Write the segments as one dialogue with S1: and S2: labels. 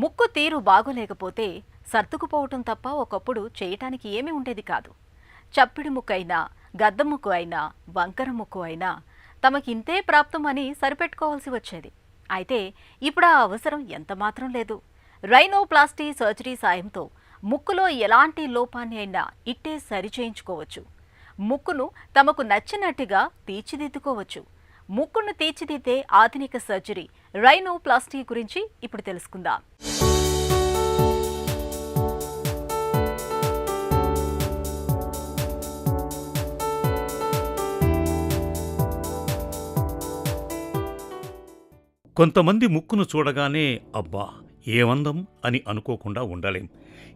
S1: ముక్కు తీరు బాగోలేకపోతే సర్దుకుపోవటం తప్ప ఒకప్పుడు చేయటానికి ఏమీ ఉండేది కాదు. చప్పిడి ముక్కు అయినా గద్ద ముక్కు అయినా వంకర ముక్కు అయినా తమకింతే ప్రాప్తం అని సరిపెట్టుకోవాల్సి వచ్చేది. అయితే ఇప్పుడు ఆ అవసరం ఎంతమాత్రం లేదు. రైనోప్లాస్టీ సర్జరీ సాయంతో ముక్కులో ఎలాంటి లోపాన్ని అయినా ఇట్టే సరిచేయించుకోవచ్చు. ముక్కును తమకు నచ్చినట్టుగా తీర్చిదిద్దుకోవచ్చు. ముక్కును తీర్చిదిద్దే ఆధునిక సర్జరీ రైనోప్లాస్టీ గురించి ఇప్పుడు తెలుసుకుందాం.
S2: కొంతమంది ముక్కును చూడగానే అబ్బా ఏమందం అని అనుకోకుండా ఉండలేం.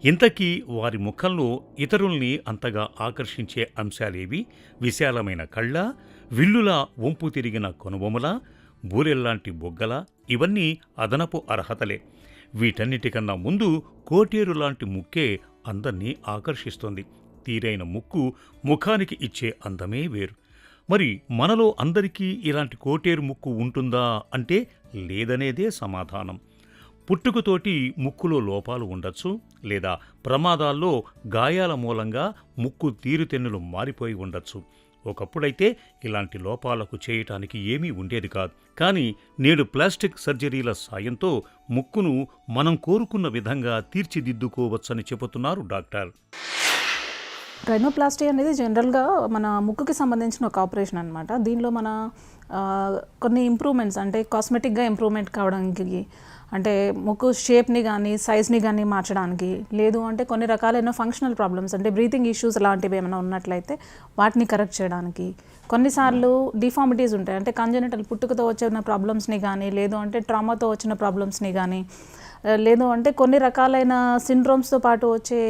S2: ఇంతకీ వారి ముఖంలో ఇతరుల్ని అంతగా ఆకర్షించే అంశాలేవి? విశాలమైన కళ్ళ విల్లులా వంపు తిరిగిన కొనుబొమల బూరెల్లాంటి బొగ్గల ఇవన్నీ అదనపు అర్హతలే. వీటన్నిటికన్నా ముందు కోటేరు లాంటి ముక్కే అందర్నీ ఆకర్షిస్తుంది. తీరైన ముక్కు ముఖానికి ఇచ్చే అందమే వేరు. మరి మనలో అందరికీ ఇలాంటి కోటేరు ముక్కు ఉంటుందా అంటే లేదనేదే సమాధానం. పుట్టుకతోటి ముక్కులో లోపాలు ఉండొచ్చు లేదా ప్రమాదాల్లో గాయాల మూలంగా ముక్కు తీరుతెన్నులు మారిపోయి ఉండొచ్చు. ఒకప్పుడైతే ఇలాంటి లోపాలకు చేయటానికి ఏమీ ఉండేది కాదు. కానీ నేడు ప్లాస్టిక్ సర్జరీల సాయంతో ముక్కును మనం కోరుకున్న విధంగా తీర్చిదిద్దుకోవచ్చని చెబుతున్నారు డాక్టర్.
S3: రైనోప్లాస్టీ అనేది జనరల్గా మన ముక్కుకి సంబంధించిన ఒక ఆపరేషన్ అనమాట దీనిలో మన కొన్ని ఇంప్రూవ్మెంట్స్ అంటే కాస్మెటిక్గా ఇంప్రూవ్మెంట్ కావడానికి అంటే ముక్కు షేప్ని కానీ సైజ్ని కానీ మార్చడానికి లేదు అంటే కొన్ని రకాలైన ఫంక్షనల్ ప్రాబ్లమ్స్ అంటే బ్రీతింగ్ ఇష్యూస్ లాంటివి ఏమైనా ఉన్నట్లయితే వాటిని కరెక్ట్ చేయడానికి. కొన్నిసార్లు డిఫార్మిటీస్ ఉంటాయి. అంటే కంజనిటల్ పుట్టుకతో వచ్చిన ప్రాబ్లమ్స్ని కానీ లేదు అంటే ట్రామాతో వచ్చిన ప్రాబ్లమ్స్ని కానీ లేదు అంటే కొన్ని రకాలైన సిండ్రోమ్స్తో పాటు వచ్చే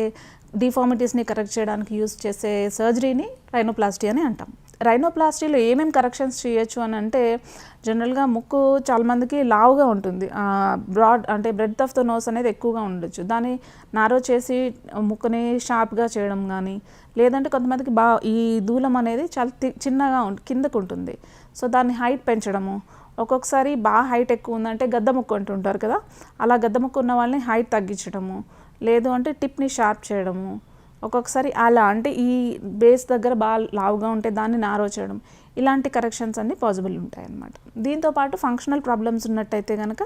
S3: డిఫార్మిటీస్ని కరెక్ట్ చేయడానికి యూజ్ చేసే సర్జరీని రైనోప్లాస్టీ అని అంటాం. రైనోప్లాస్టీలో ఏమేమి కరెక్షన్స్ చేయొచ్చు అని అంటే జనరల్గా ముక్కు చాలామందికి లావుగా ఉంటుంది. బ్రాడ్ అంటే బ్రెడ్ ఆఫ్ ద నోస్ అనేది ఎక్కువగా ఉండొచ్చు. దాన్ని నారో చేసి ముక్కుని షార్ప్గా చేయడం కానీ లేదంటే కొంతమందికి బా ఈ దూలం అనేది చాలా తి- చిన్నగా ఉం కిందకు ఉంటుంది. సో దాన్ని హైట్ పెంచడము. ఒక్కొక్కసారి బాగా హైట్ ఎక్కువ ఉందంటే గద్ద ముక్కు అంటుంటారు కదా? అలా గద్ద ముక్కు ఉన్న వాళ్ళని హైట్ తగ్గించడము. లేదు అంటే టిప్ని షార్ప్ చేయడము. ఒక్కొక్కసారి అలా అంటే ఈ బేస్ దగ్గర బాగా లావుగా ఉంటే దాన్ని నారో చేయడం. ఇలాంటి కరెక్షన్స్ అన్నీ పాసిబుల్ ఉంటాయి అన్నమాట దీంతో పాటు ఫంక్షనల్ ప్రాబ్లమ్స్ ఉన్నట్టయితే కనుక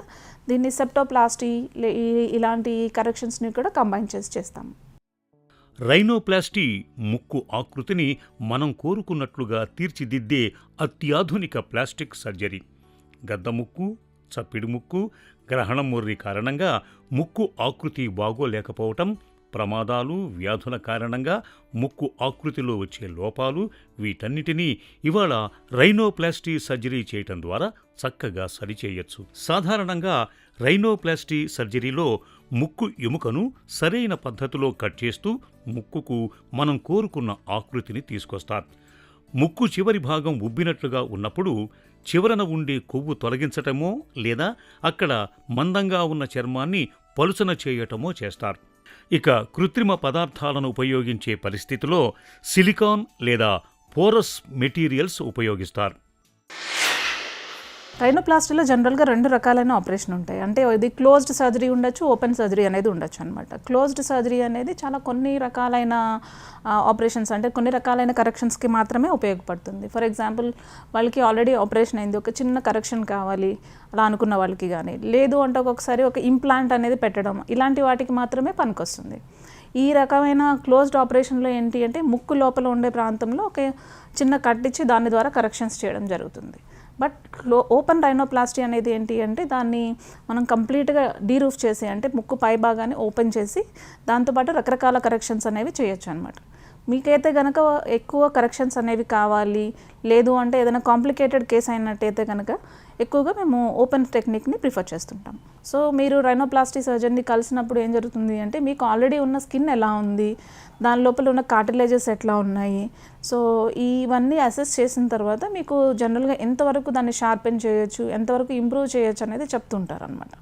S3: దీన్ని సెప్టోప్లాస్టీ లే- ఇలాంటి కరెక్షన్స్ని కూడా కంబైన్ చేసి చేస్తాము.
S2: రైనోప్లాస్టీ ముక్కు ఆకృతిని మనం కోరుకున్నట్లుగా తీర్చిదిద్దే అత్యాధునిక ప్లాస్టిక్ సర్జరీ. గద్ద ముక్కు చప్పిడి ముక్కు గ్రహణం ముర్రి కారణంగా ముక్కు ఆకృతి బాగోలేకపోవటం ప్రమాదాలు వ్యాధుల కారణంగా ముక్కు ఆకృతిలో వచ్చే లోపాలు వీటన్నిటినీ ఇవాళ రైనోప్లాస్టీ సర్జరీ చేయటం ద్వారా చక్కగా సరిచేయొచ్చు. సాధారణంగా రైనోప్లాస్టీ సర్జరీలో ముక్కు ఎముకను సరైన పద్ధతిలో కట్ చేస్తూ ముక్కుకు మనం కోరుకున్న ఆకృతిని తీసుకొస్తారు ముక్కు చివరి భాగం ఉబ్బినట్లుగా ఉన్నప్పుడు చివరన ఉండే కొవ్వు తొలగించటమో లేదా అక్కడ మందంగా ఉన్న చర్మాన్ని పలుచన చేయటమో చేస్తారు. ఇక కృత్రిమ పదార్థాలను ఉపయోగించే పరిస్థితిలో సిలికాన్ లేదా పోరస్ మెటీరియల్స్ ఉపయోగిస్తారు.
S3: రైనోప్లాస్టీలో జనరల్గా రెండు రకాలైన ఆపరేషన్ ఉంటాయి. అంటే ఇది క్లోజ్డ్ సర్జరీ ఉండొచ్చు ఓపెన్ సర్జరీ అనేది ఉండొచ్చు అనమాట క్లోజ్డ్ సర్జరీ అనేది చాలా కొన్ని రకాలైన ఆపరేషన్స్ అంటే కొన్ని రకాలైన కరెక్షన్స్కి మాత్రమే ఉపయోగపడుతుంది. ఫర్ ఎగ్జాంపుల్ వాళ్ళకి ఆల్రెడీ ఆపరేషన్ అయింది. ఒక చిన్న కరెక్షన్ కావాలి అలా అనుకున్న వాళ్ళకి కానీ లేదు అంటే ఒక్కొక్కసారి ఒక ఇంప్లాంట్ అనేది పెట్టడం ఇలాంటి వాటికి మాత్రమే పనికొస్తుంది. ఈ రకమైన క్లోజ్డ్ ఆపరేషన్లో ఏంటి అంటే ముక్కు లోపల ఉండే ప్రాంతంలో ఒక చిన్న కట్టించి దాని ద్వారా కరెక్షన్స్ చేయడం జరుగుతుంది. బట్లో ఓపెన్ రైనోప్లాస్టీ అనేది ఏంటి అంటే దాన్ని మనం కంప్లీట్గా డీరూఫ్ చేసి అంటే ముక్కు పై భాగాన్ని ఓపెన్ చేసి దాంతోపాటు రకరకాల కరెక్షన్స్ అనేవి చేయొచ్చు అనమాట మీకైతే కనుక ఎక్కువ కరెక్షన్స్ అనేవి కావాలి లేదు అంటే ఏదైనా కాంప్లికేటెడ్ కేసు అయినట్టయితే కనుక ఎక్కువగా మేము ఓపెన్ టెక్నిక్ని ప్రిఫర్ చేస్తుంటాం. సో మీరు రైనోప్లాస్టిక్ సర్జన్ని కలిసినప్పుడు ఏం జరుగుతుంది అంటే మీకు ఆల్రెడీ ఉన్న స్కిన్ ఎలా ఉంది దాని లోపల ఉన్న కార్టిలేజెస్ ఎట్లా ఉన్నాయి సో ఇవన్నీ అసెస్ చేసిన తర్వాత మీకు జనరల్గా ఎంతవరకు దాన్ని షార్పెన్ చేయొచ్చు ఎంతవరకు ఇంప్రూవ్ చేయొచ్చు అనేది చెప్తుంటారు అనమాట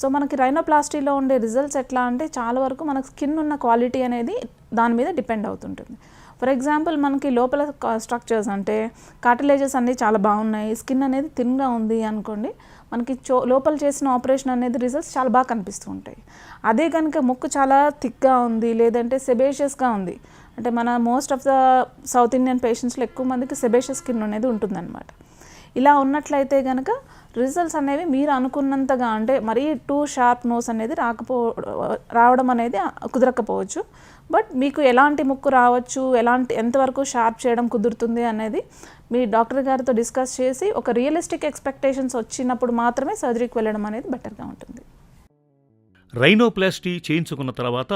S3: సో మనకి రైనోప్లాస్టీలో ఉండే రిజల్ట్స్ ఎట్లా అంటే చాలా వరకు మనకు స్కిన్ ఉన్న క్వాలిటీ అనేది దాని మీద డిపెండ్ అవుతుంటుంది. ఫర్ ఎగ్జాంపుల్ మనకి లోపల స్ట్రక్చర్స్ అంటే కార్టిలేజెస్ అన్నీ చాలా బాగున్నాయి స్కిన్ అనేది థిన్గా ఉంది అనుకోండి మనకి చో లోపల చేసిన ఆపరేషన్ అనేది రిజల్ట్స్ చాలా బాగా కనిపిస్తూ ఉంటాయి. అదే కనుక ముక్కు చాలా థిక్గా ఉంది లేదంటే సెబేషియస్గా ఉంది. అంటే మన most of the south Indian పేషెంట్స్లో ఎక్కువ మందికి సెబేషియస్ స్కిన్ అనేది ఉంటుందన్నమాట. ఇలా ఉన్నట్లయితే కనుక రిజల్ట్స్ అనేవి మీరు అనుకున్నంతగా అంటే మరీ టూ షార్ప్ నోస్ అనేది రాకపో రావడం అనేది కుదరకపోవచ్చు. బట్ మీకు ఎలాంటి ముక్కు రావచ్చు ఎలాంటి ఎంతవరకు షార్ప్ చేయడం కుదురుతుంది అనేది మీ డాక్టర్ గారితో డిస్కస్ చేసి ఒక రియలిస్టిక్ ఎక్స్పెక్టేషన్స్ వచ్చినప్పుడు మాత్రమే సర్జరీకి వెళ్ళడం అనేది బెటర్గా ఉంటుంది.
S2: రైనోప్లాస్టీ చేయించుకున్న తర్వాత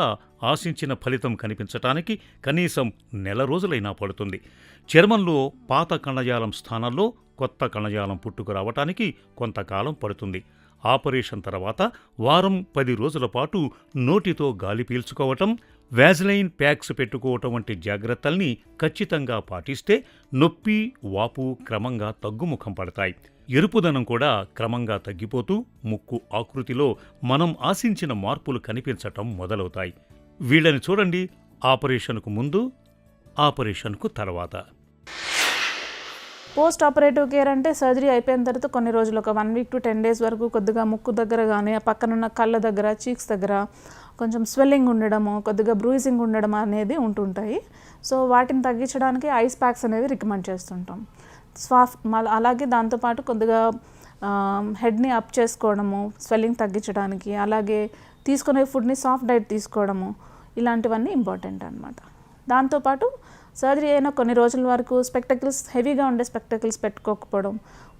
S2: ఆశించిన ఫలితం కనిపించటానికి కనీసం నెల రోజులైనా పడుతుంది. చర్మంలో పాత కణజాలం స్థానంలో కొత్త కణజాలం పుట్టుకు రావటానికి కొంతకాలం పడుతుంది. ఆపరేషన్ తర్వాత వారం పది రోజుల పాటు నోటితో గాలి పీల్చుకోవటం వ్యాజ్లైన్ ప్యాక్స్ పెట్టుకోవటం వంటి జాగ్రత్తల్ని ఖచ్చితంగా పాటిస్తే నొప్పి వాపు క్రమంగా తగ్గుముఖం పడతాయి. ఎరుపుదనం కూడా క్రమంగా తగ్గిపోతూ ముక్కు ఆకృతిలో మనం ఆశించిన మార్పులు కనిపించటం మొదలవుతాయి. వీళ్ళని చూడండి. ఆపరేషన్కు ముందు ఆపరేషన్కు తర్వాత.
S3: పోస్ట్ ఆపరేటివ్ కేర్ అంటే సర్జరీ అయిపోయిన తర్వాత కొన్ని రోజులు ఒక one week to ten days వరకు కొద్దిగా ముక్కు దగ్గర కానీ ఆ పక్కనున్న కళ్ళ దగ్గర చీక్స్ దగ్గర కొంచెం స్వెల్లింగ్ ఉండడము కొద్దిగా బ్రూయిజింగ్ ఉండడం అనేది ఉంటుంటాయి. సో వాటిని తగ్గించడానికి ఐస్ ప్యాక్స్ అనేవి రికమెండ్ చేస్తుంటాం. స్వాఫ్ అలాగే దాంతోపాటు కొద్దిగా హెడ్ని అప్ చేసుకోవడము స్వెల్లింగ్ తగ్గించడానికి అలాగే తీసుకునే ఫుడ్ని సాఫ్ట్ డైట్ తీసుకోవడము ఇలాంటివన్నీ ఇంపార్టెంట్ అనమాట దాంతోపాటు సర్జరీ అయిన కొన్ని రోజుల వరకు స్పెక్టకిల్స్ హెవీగా ఉండే స్పెక్టకిల్స్ పెట్టుకోకపోవడం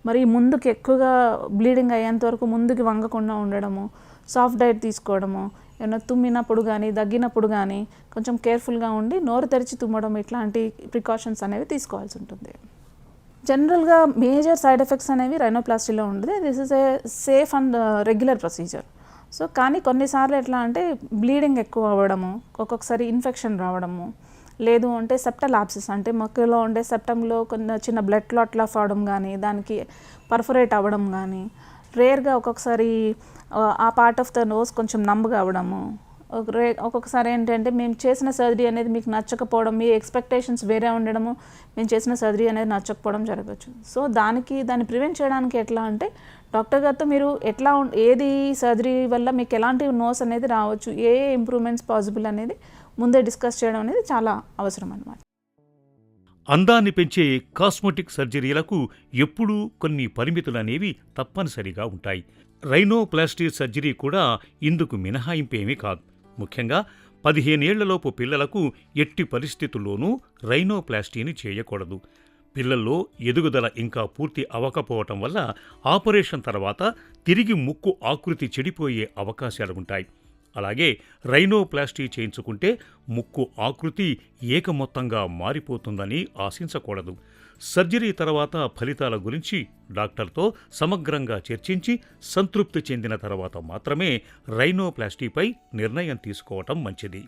S3: మరి ముందుకు ఎక్కువగా బ్లీడింగ్ అయ్యేంత వరకు ముందుకు వంగకుండా ఉండడము సాఫ్ట్ డైట్ తీసుకోవడము ఏమైనా తుమ్మినప్పుడు కానీ దగ్గినప్పుడు కానీ కొంచెం కేర్ఫుల్గా ఉండి నోరు తెరిచి తుమ్మడం ఇట్లాంటి ప్రికాషన్స్ అనేవి తీసుకోవాల్సి ఉంటుంది. జనరల్గా మేజర్ సైడ్ ఎఫెక్ట్స్ అనేవి రైనోప్లాస్టీలో ఉండదు. This is a safe and regular procedure so కానీ కొన్నిసార్లు ఎట్లా అంటే బ్లీడింగ్ ఎక్కువ అవ్వడము ఒక్కొక్కసారి ఇన్ఫెక్షన్ రావడము లేదు అంటే సెప్టల్ ఆప్సిస్ అంటే మొక్కలో ఉండే సెప్టంలో కొన్ని చిన్న బ్లడ్ క్లాట్ లాఫ్ అవడం కానీ దానికి పర్ఫరేట్ అవ్వడం కానీ రేర్గా ఒక్కొక్కసారి ఆ, పార్ట్ ఆఫ్ ద నోస్ కొంచెం నంబగా అవ్వడము. రే ఒక్కొక్కసారి ఏంటంటే మేము చేసిన సర్జరీ అనేది మీకు నచ్చకపోవడం మీ ఎక్స్పెక్టేషన్స్ వేరే ఉండడము మేము చేసిన సర్జరీ అనేది నచ్చకపోవడం జరగచ్చు. సో దానికి దాన్ని ప్రివెంట్ చేయడానికి ఎట్లా అంటే డాక్టర్ గారితో మీరు ఎట్లా ఉం- ఏది సర్జరీ వల్ల మీకు ఎలాంటి నోస్ అనేది రావచ్చు ఏ ఇంప్రూవ్మెంట్స్ పాసిబుల్ అనేది ముందే డిస్కస్ చేయడం అనేది చాలా అవసరం అనమాట
S2: అందాన్ని పెంచే కాస్మెటిక్ సర్జరీలకు ఎప్పుడూ కొన్ని పరిమితులు అనేవి తప్పనిసరిగా ఉంటాయి. రైనోప్లాస్టీ సర్జరీ కూడా ఇందుకు మినహాయింపేమీ కాదు. ముఖ్యంగా పదిహేనేళ్ళలోపు పిల్లలకు ఎట్టి పరిస్థితుల్లోనూ రైనోప్లాస్టీని చేయకూడదు. పిల్లల్లో ఎదుగుదల ఇంకా పూర్తి అవ్వకపోవటం వల్ల ఆపరేషన్ తర్వాత తిరిగి ముక్కు ఆకృతి చెడిపోయే అవకాశాలు ఉంటాయి అలాగే రైనోప్లాస్టీ చేయించుకుంటే ముక్కు ఆకృతి ఏకమొత్తంగా మారిపోతుందని ఆశించకూడదు. సర్జరీ తర్వాత ఫలితాల గురించి డాక్టర్తో సమగ్రంగా చర్చించి సంతృప్తి చెందిన తర్వాత మాత్రమే రైనోప్లాస్టీపై నిర్ణయం తీసుకోవటం మంచిది.